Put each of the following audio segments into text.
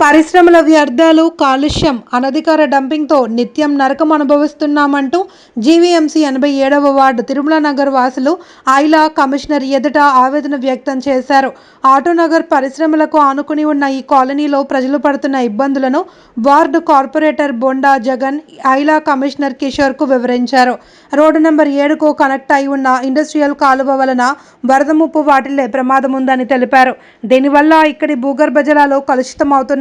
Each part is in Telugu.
పరిశ్రమల వ్యర్థాలు కాలుష్యం అనధికార డంపింగ్తో నిత్యం నరకం అనుభవిస్తున్నామంటూ జీవీఎంసీ ఎనభై ఏడవ వార్డు తిరుమల నగర్ వాసులు ఐలా కమిషనర్ ఎదుట ఆవేదన వ్యక్తం చేశారు. ఆటోనగర్ పరిశ్రమలకు ఆనుకుని ఉన్న ఈ కాలనీలో ప్రజలు పడుతున్న ఇబ్బందులను వార్డు కార్పొరేటర్ బొండా జగన్ ఐలా కమిషనర్ కిషోర్కు వివరించారు. రోడ్డు నెంబర్ ఏడుకు కనెక్ట్ అయి ఉన్న ఇండస్ట్రియల్ కాలువ వలన వరద ముప్పు వాటిల్లే ప్రమాదం ఉందని తెలిపారు. దీనివల్ల ఇక్కడి భూగర్భ జలాలు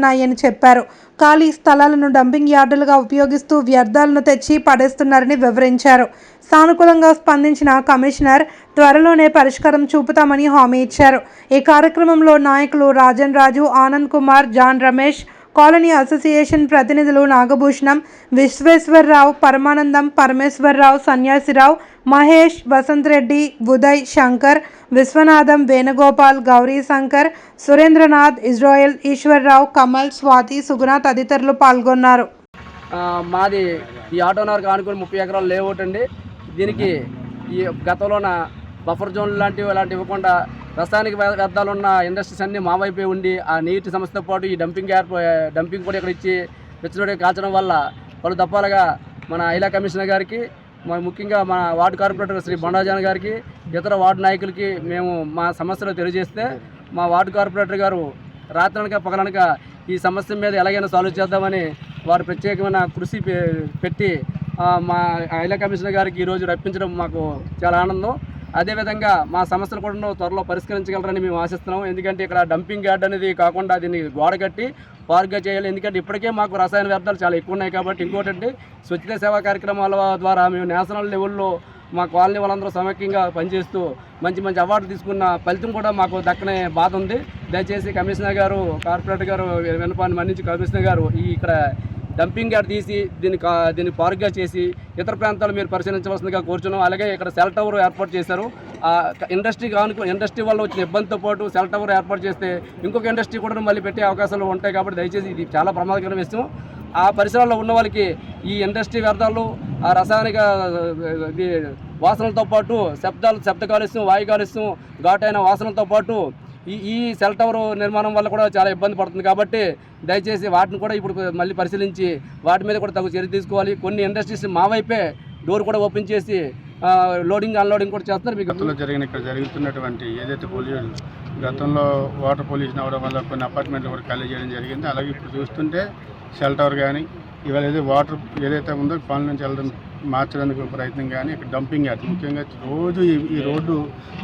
కలుషితమవుతున్నాయని చెప్పారు. ఖాళీ స్థలాలను డంపింగ్ యార్డులుగా ఉపయోగిస్తూ వ్యర్థాలను తెచ్చి పడేస్తున్నారని వివరించారు. సానుకూలంగా స్పందించిన కమిషనర్ త్వరలోనే పరిష్కారం చూపుతామని హామీ ఇచ్చారు. ఈ కార్యక్రమంలో నాయకులు Rajan Raju Anand Kumar John Ramesh colony association ప్రతినిధులు నాగభూషణం విశ్వేశ్వరరావు పరమానందం పరమేశ్వరరావు సన్యాసిరావు మహేష్ వసంత్ రెడ్డి ఉదయ్ శంకర్ విశ్వనాథం వేణుగోపాల్ గౌరీ శంకర్ సురేంద్రనాథ్ ఇజ్రాయెల్ ఈశ్వర్రావు కమల్ స్వాతి సుగుణ తదితరులు పాల్గొన్నారు. మాది ఈ ఆటోనర్కి ఆనుకుని ముప్పై ఎకరాలు లేఅవుట్ అండి. దీనికి ఈ గతంలోన బఫర్ జోన్ లాంటివి అలాంటివి ఇవ్వకుండా రసాయనిక వ్యర్థాలు ఉన్న ఇండస్ట్రీస్ అన్నీ మా వైపే ఉండి ఆ నీటి సమస్యతో పాటు ఈ డంపింగ్ యార్డ్ డంపింగ్ కూడా ఇక్కడ ఇచ్చి వెచ్చలోడి కాల్చడం వల్ల పలు దప్పాలుగా మన ఐలా కమిషనర్ గారికి మా ముఖ్యంగా మన వార్డు కార్పొరేటర్ శ్రీ బండాజాన్ గారికి ఇతర వార్డు నాయకులకి మేము మా సమస్యలు తెలియజేస్తే మా వార్డు కార్పొరేటర్ గారు రాత్రనక పగలనక ఈ సమస్య మీద ఎలాగైనా సాల్వ్ చేద్దామని వారు ప్రత్యేకమైన కృషి పె- పెట్టి మా ఐలా కమిషనర్ గారికి ఈరోజు రప్పించడం మాకు చాలా ఆనందం. అదేవిధంగా మా సమస్యలు కూడా త్వరలో పరిష్కరించగలరని మేము ఆశిస్తున్నాం ఎందుకంటే ఇక్కడ డంపింగ్ యార్డ్ అనేది కాకుండా దీన్ని గోడ కట్టి పార్క్గా చేయాలి. ఎందుకంటే ఇప్పటికే మాకు రసాయన వ్యర్థాలు చాలా ఎక్కువ ఉన్నాయి కాబట్టి ఇంకోటంటే స్వచ్ఛత సేవా కార్యక్రమాల ద్వారా మేము నేషనల్ లెవెల్లో మా కాలనీ వాళ్ళందరూ సమైక్యంగా పనిచేస్తూ మంచి మంచి అవార్డు తీసుకున్న ఫలితం కూడా మాకు దక్కనే బాధ ఉంది. దయచేసి కమిషనర్ గారు కార్పొరేటర్ గారు వినపాన్ని మన్నించి కమిషనర్ గారు ఈ ఇక్కడ డంపింగ్ యార్డ్ తీసి దీన్ని కా- దీన్ని పార్క్గా చేసి ఇతర ప్రాంతాలు మీరు పరిశీలించవలసిందిగా కోరుచున్నాం. అలాగే ఇక్కడ సెల్ టవర్ ఏర్పాటు చేశారు. ఆ ఇండస్ట్రీ కానుకో ఇండస్ట్రీ వల్ల వచ్చిన ఇబ్బందితో పాటు సెల్ టవర్ ఏర్పాటు చేస్తే ఇంకొక ఇండస్ట్రీ కూడా మళ్ళీ పెట్టే అవకాశాలు ఉంటాయి కాబట్టి దయచేసి ఇది చాలా ప్రమాదకరమైన విషయం. ఆ పరిసరాల్లో ఉన్న వాళ్ళకి ఈ ఇండస్ట్రీ వ్యర్థాలు ఆ రసాయనిక వాసనలతో పాటు శబ్దాలు శబ్ద కాలుష్యం వాయు కాలుష్యం ఘాటైన వాసనలతో పాటు ఈ ఈ సెల్ టవర్ నిర్మాణం వల్ల కూడా చాలా ఇబ్బంది పడుతుంది కాబట్టి దయచేసి వాటిని కూడా ఇప్పుడు మళ్ళీ పరిశీలించి వాటి మీద కూడా తగు చర్య తీసుకోవాలి. కొన్ని ఇండస్ట్రీస్ మా వైపే డోర్ కూడా ఓపెన్ చేసి లోడింగ్ అన్లోడింగ్ కూడా చేస్తున్నారు. మీకు గతంలో జరిగిన ఇక్కడ జరుగుతున్నటువంటి ఏదైతే పొల్యూషన్ గతంలో వాటర్ పొల్యూషన్ అవడం వల్ల కొన్ని అపార్ట్మెంట్లు కూడా ఖాళీ చేయడం జరిగింది. అలాగే ఇప్పుడు చూస్తుంటే షెల్టర్ కానీ ఇవాళ ఏదైతే వాటర్ ఏదైతే ఉందో పనుల నుంచి వెళ్ళడం మార్చడానికి ప్రయత్నం కానీ ఇక్కడ డంపింగ్ యార్డ్ ముఖ్యంగా రోజు ఈ ఈ రోడ్డు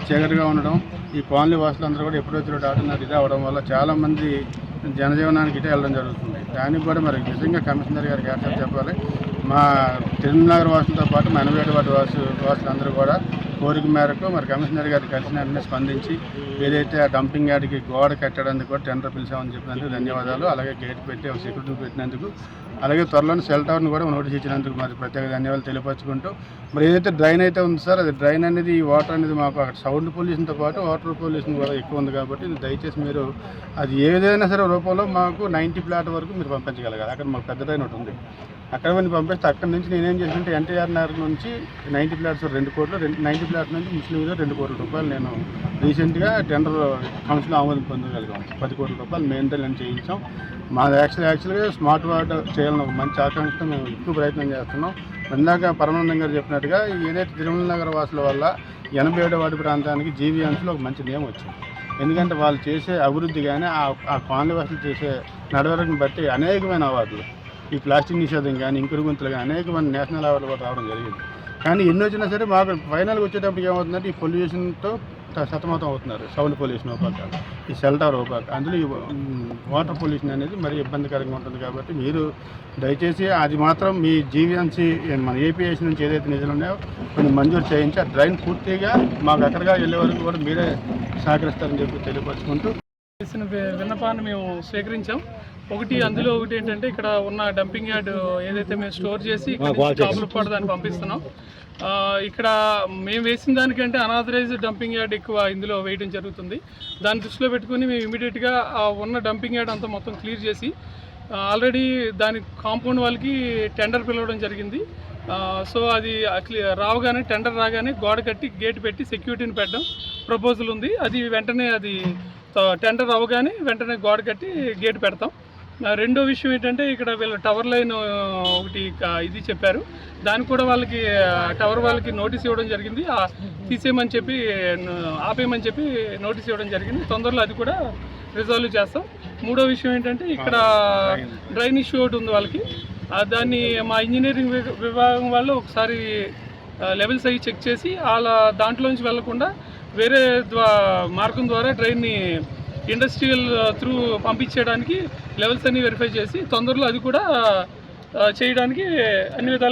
చీకటిగా ఉండడం ఈ కాలనీ వాసులందరూ కూడా ఎప్పుడో రోడ్డు ఆడుతున్నారు ఇది అవడం వల్ల చాలామంది జనజీవనానికి ఇటే వెళ్ళడం జరుగుతుంది. దానికి కూడా మరి నిజంగా కమిషనర్ గారికి ఏర్పాటు చెప్పాలి. మా తిరుమలనగర్ వాసులతో పాటు మా ఎనభై ఏడు వాసు వాసులందరూ కూడా కోరిక మేరకు మరి కమిషనర్ గారు కలిసిన వెంటనే స్పందించి ఏదైతే ఆ డంపింగ్ యార్డ్కి గోడ కట్టడానికి కూడా టెండర్ పిలిచామని చెప్పినందుకు ధన్యవాదాలు. అలాగే గేట్ పెట్టి ఒక సెక్యూరిటీ పెట్టినందుకు అలాగే త్వరలోనే సెల్ టవర్ని కూడా నోటీస్ ఇచ్చినందుకు మరి ప్రత్యేక ధన్యవాదాలు తెలియపరచుకుంటూ మరి ఏదైతే డ్రైన్ అయితే ఉంది సార్ అది డ్రైన్ అనేది ఈ వాటర్ అనేది మాకు అక్కడ సౌండ్ పొల్యూషన్తో పాటు వాటర్ పొల్యూషన్ కూడా ఎక్కువ ఉంది కాబట్టి దయచేసి మీరు అది ఏదైనా సరే రూపంలో మాకు నైంటీ ప్లాట్ వరకు మీరు పంపించగలగాలి. అక్కడ మాకు పెద్ద డ్రైన్ ఒకటి ఉంది. అక్కడ కొన్ని పంపిస్తే అక్కడ నుంచి నేనేం చేసినట్టు ఎన్టీఆర్ నగర్ నుంచి నైంటీ ప్లాట్స్ రెండు కోట్లు రెండు నైంటీ ప్లాట్స్ నుంచి ముస్లింలు రెండు కోట్ల రూపాయలు నేను రీసెంట్గా టెండర్ కౌన్సిల్ ఆమోదం పొందగలిగాం. పది కోట్ల రూపాయలు మెయింటెనెన్స్ చేయించాం. మా యాక్చువల్ యాక్చువల్గా స్మార్ట్ వాటర్ చేయాలని ఒక మంచి ఆకాంక్షతో మేము ఎక్కువ ప్రయత్నం చేస్తున్నాం. ఇందాక పరమానందం గారు చెప్పినట్టుగా ఏదైతే తిరుమల నగర వాసుల వల్ల ఎనభై ఏడో వార్డు ప్రాంతానికి జీవీఎంసీలో ఒక మంచి నేమ్ వచ్చింది. ఎందుకంటే వాళ్ళు చేసే అభివృద్ధి కానీ ఆ ఆ కాలనీ వాసులు చేసే నడవడికను బట్టి అనేకమైన అవార్డులు. ఈ ప్లాస్టిక్ నిషేధం కానీ ఇంకుడు గుంతలు కానీ మంది నేషనల్ అవార్డులు కూడా రావడం జరిగింది. కానీ ఎన్ని వచ్చినా సరే మాకు ఫైనల్గా వచ్చేటప్పుడు ఏమవుతుందంటే ఈ పొల్యూషన్తో సతమతం అవుతున్నారు. సౌండ్ పొల్యూషన్ ఒక ఈ సెల్ టవర్ ఒక అందులో ఈ వాటర్ పొల్యూషన్ అనేది మరీ ఇబ్బందికరంగా ఉంటుంది కాబట్టి మీరు దయచేసి అది మాత్రం మీ జీవీఎంసీ మన ఏపీఎస్ నుంచి ఏదైతే నిధులు ఉన్నాయో కొన్ని మంజూరు చేయించి ఆ డ్రైన్ పూర్తిగా మాకు అక్కడగా వెళ్ళే వరకు కూడా మీరే సహకరిస్తారని చెప్పి తెలియపరుచుకుంటూ చేసిన విన్నపాన్ని మేము స్వీకరించాం. ఒకటి అందులో ఒకటి ఏంటంటే ఇక్కడ ఉన్న డంపింగ్ యార్డ్ ఏదైతే మేము స్టోర్ చేసి కాపులు కూడా దాన్ని పంపిస్తున్నాం. ఇక్కడ మేము వేసిన దానికంటే అనాథరైజ్ డంపింగ్ యార్డ్ ఎక్కువ ఇందులో వేయడం జరుగుతుంది. దాన్ని దృష్టిలో పెట్టుకుని మేము ఇమీడియట్గా ఉన్న డంపింగ్ యార్డ్ అంతా మొత్తం క్లియర్ చేసి ఆల్రెడీ దాని కాంపౌండ్ వాళ్ళకి టెండర్ పిలవడం జరిగింది. సో అది రావగానే టెండర్ రాగానే గోడ కట్టి గేట్ పెట్టి సెక్యూరిటీని పెట్టడం ప్రపోజల్ ఉంది. అది వెంటనే అది టెండర్ అవ్వగానే వెంటనే గోడ కట్టి గేట్ పెడతాం. రెండో విషయం ఏంటంటే ఇక్కడ వీళ్ళు టవర్ లైన్ ఒకటి ఇది చెప్పారు. దానికి కూడా వాళ్ళకి టవర్ వాళ్ళకి నోటీస్ ఇవ్వడం జరిగింది. తీసేయమని చెప్పి ఆపేయమని చెప్పి నోటీస్ ఇవ్వడం జరిగింది. తొందరలో అది కూడా రిజాల్వ్ చేస్తాం. మూడో విషయం ఏంటంటే ఇక్కడ డ్రైన్ ఇష్యూ ఒకటి ఉంది వాళ్ళకి. దాన్ని మా ఇంజనీరింగ్ విభాగం వాళ్ళు ఒకసారి లెవెల్స్ అవి చెక్ చేసి వాళ్ళ దాంట్లోంచి వెళ్ళకుండా వేరే మార్గం ద్వారా డ్రైన్ని ఇండస్ట్రియల్ త్రూ పంపించేయడానికి లెవెల్స్ అన్ని వెరిఫై చేసి తొందరలో అది కూడా చేయడానికి అన్ని విధాలుగా